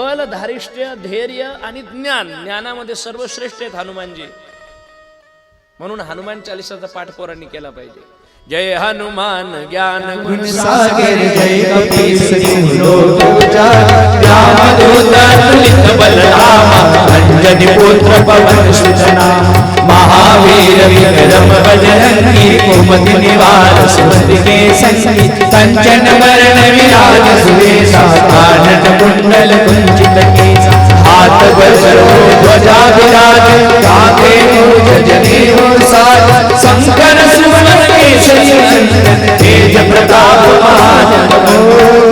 बल धारिष्ट्य धैर्य आणि ज्ञान ज्ञानामध्ये सर्वश्रेष्ठ आहेत हनुमानजी. म्हणून हनुमान चालिसाचा पाठ पोरांनी केला पाहिजे. जय हनुमान ज्ञान गुण सागर जय कपीस सिंधो तुझा रामदूत तुलित बलरामा अंजनी पुत्र पवन सुतना महावीर विक्रम बजरंगी कुमति निवार सुमति के संगी कंचन वरण विराज सुरेशा कानन कुंडल कुंचित केसा हाथ वज्रो ध्वजा विराज कांधे मूज जनेऊ साज शंकर केसरी तेज प्रताप महाजन,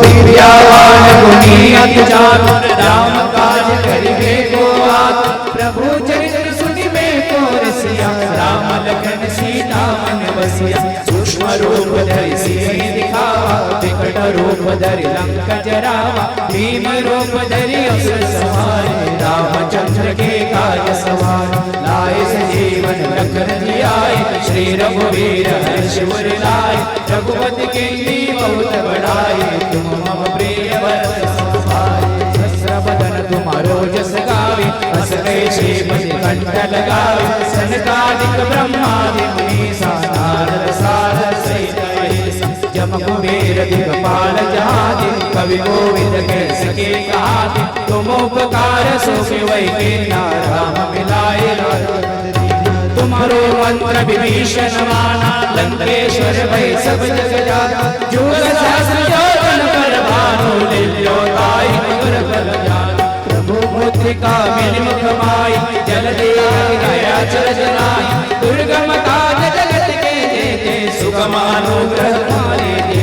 दिव्यावान गुणी अति चातुर राम काज करिबे को आत प्रभु चरित्र सुनिबे को रसिया, राम लखन सीता मन बसिया, सूक्ष्म रूप धरि सिंह दिखावा, विकट रूप धरि लंक। जरावा भीम रूप धरि असुर रामचंद्र के काज सवार। लाए सजीवन लखन जियाए श्री रघुवीर हर्षवर लाए। रघुपति के बहुत बढ़ाए। तुम मम प्रिय बदन तुम्हारो जस गावे। हस गए श्रीपति कंठ लगावे। सनकादिक ब्रह्मादि मुनीसा नारद सारद सहित कुबेर दिगपाल जहादि कवि गोविंद कैस के कहाते तुम उपकार मिलाए तुम्हारो मंत्र विभीषण माना लंकेश्वर भय सब जग जाना प्रभु मुद्रिका मिलिमुख सुगम अनुग्रह मारे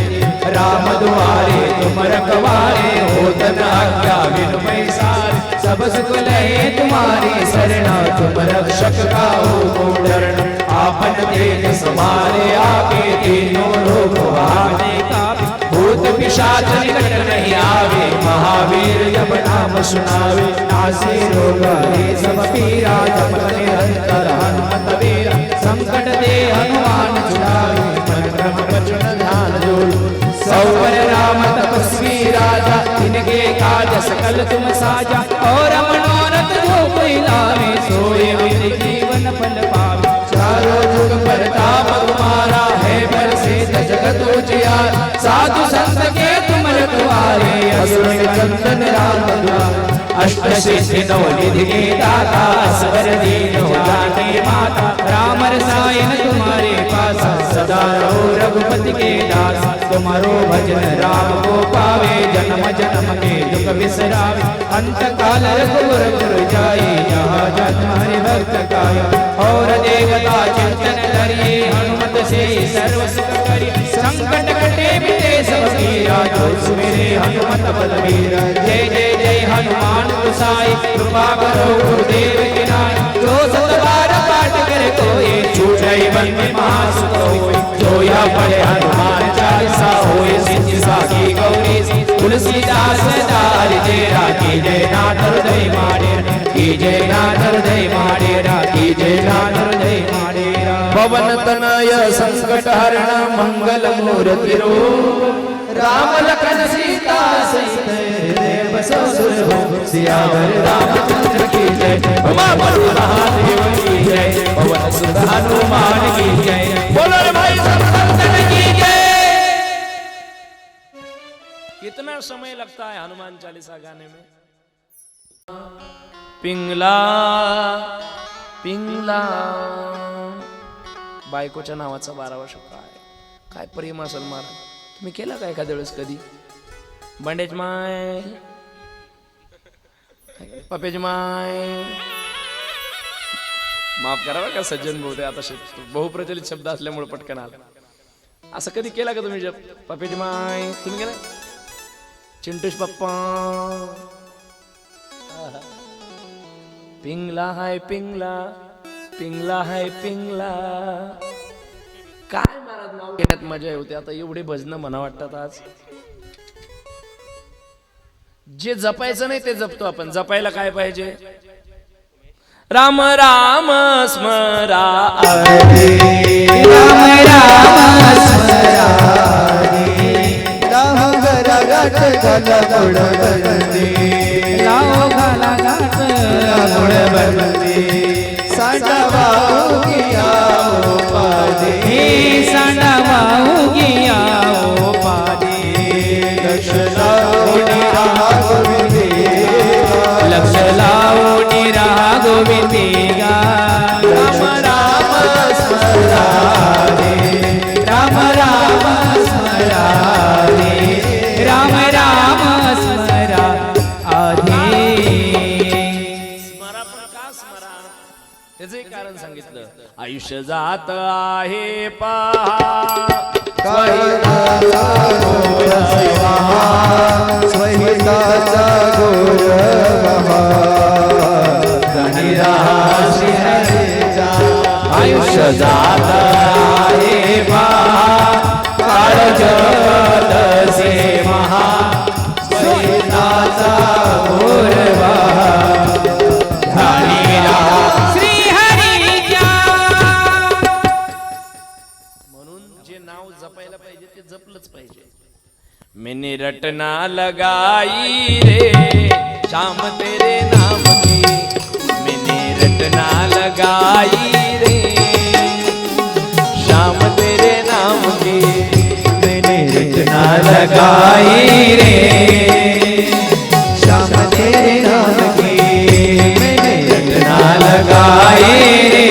राम दुआरे तुम रखवारे होत न आज्ञा बिनु पैसारे सब सुख तुम्हारी शरणा तुम रक्षक का हो डरण आपन तेज समारे आके तीनों लोग वहाने का भूत पिशाच निकट नहीं आवे महावीर जब नाम सुनावे नासे रोग सब पीरा जपत निरंतर सकल तुम साजा। और मनोरथ जो कोई लावे सोए मेरे जीवन फल पावे। चारों जुग परताप तुम्हारा है पर से जगत उजियार साधु संत के तुम रखवारे असुर निकंदन राम द्वार अष्ट सिद्धि नव निधि के दाता सबर दीन हो जाने माता। राम रसायन तुम्हारे पास, सदा रघुपति के दास तुम्हारो भजन राम को पावे जन्म जन्म के दुख बिसरावे अंत काल रघुवर गुर जाए, जहाँ जन्म हरि भक्त काया। और देवता चिंतन धरिए हनुमत से सर्व सुख करिए। संकट कटे बिते सब पीरा जो सुमेरे, हनुमत बलवीर। जय जय जय, हनुमान गुसाई। कृपा करो गुरुदेव की नाई जो सत बार पाठ करे कोई छूटई बंदी महासुख होय जो या पढ़े जय राखी जय नाथ हृदय मारे की जय नाथ हृदय मारे की जय नाथ पवन तनय संकट हरण मंगल मूर्ति राम लखन सीता सहित देव ससुर सियावर। की जय। उमा की जय। पवन की जय। कितना समय लगता है हनुमान चालीसा गाने में? पिंगला पिंगला। बायकोच्या नावाचा बारावा शब्द आहे काय प्रेम असेल महाराज तुम्ही केला का एखाद्या वेळेस कधी? बंडेज माय पपेज माय. माफ करावा का सज्जन भाऊ ते आता बहुप्रचलित शब्द असल्यामुळे पटकन आला. असं कधी केला का तुम्ही जप? पपेज माय. तुम्ही केला? चिंटूश पप्पा। पिंगला हाय पिंगला पिंगला हाय पिंगला। काय महाराज नाव घेण्यात मजा होते आता एवढे भजनं म्हणा वाटतात आज. जे जपायचं नाही ते जपतो आपण जपायला काय पाहिजे? राम राम स्मरा. राम राम गाठ घाला गोड बनली राव घाला गाठ गोड बनली सांडा लक्ष लावणी राहा गोविंदे लक्ष त्याचं एक कारण सांगितलं. आयुष्य जात आहे आयुष्य जात आहे नाव जपायला पाहिजे ते जपलंच पाहिजे मैंने रटना लगाई रे शाम तेरे नाम की मैंने रटना लगाई रे शाम तेरे नाम की मैंने रचना लगाई रे श्याम तेरे नाम की मैंने रचना लगाई रे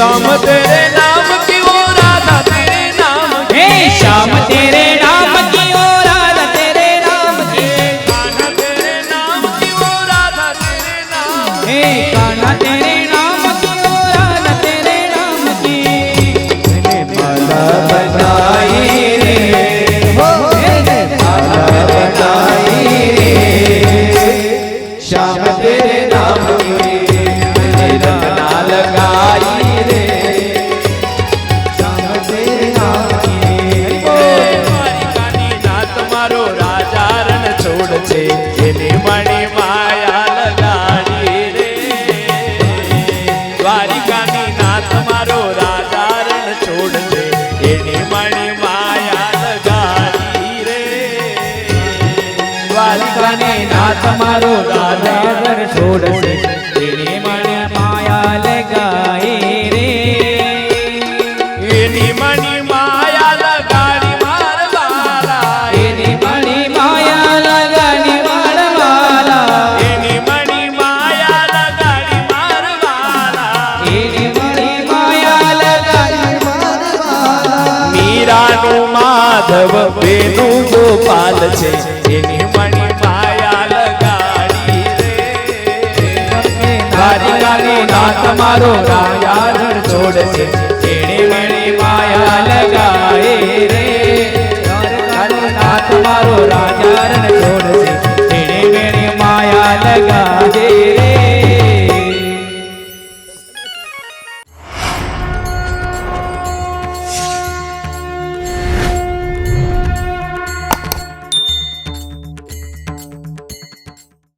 शाम तेरे नाम की वो राधा तेरे नाम की हे श्याम तेरे नाम की ओ राधा तेरे नाम की कान्हा तेरे नाम की वो राधा तेरे नाम हे कान्हा तेरे नाम की ओ राधा तेरे नाम की मैंने माला તમારો દાદા ઘર છોડશે. એની મને માયા લગાઈ રે. એની મને માયા લગાડી માર એની મને માયા લગાડી માર એની મને માયા લગાડી માર એની મને માયા લગાડી માર મીરાનું માધવ બેનું ગોપાલ છે. એની મણી તમારો રાયા રણ છોડશે તેણે મને માયા લગાએ રે. તમારો રાજા રણ છોડશે તેણે મને માયા લગા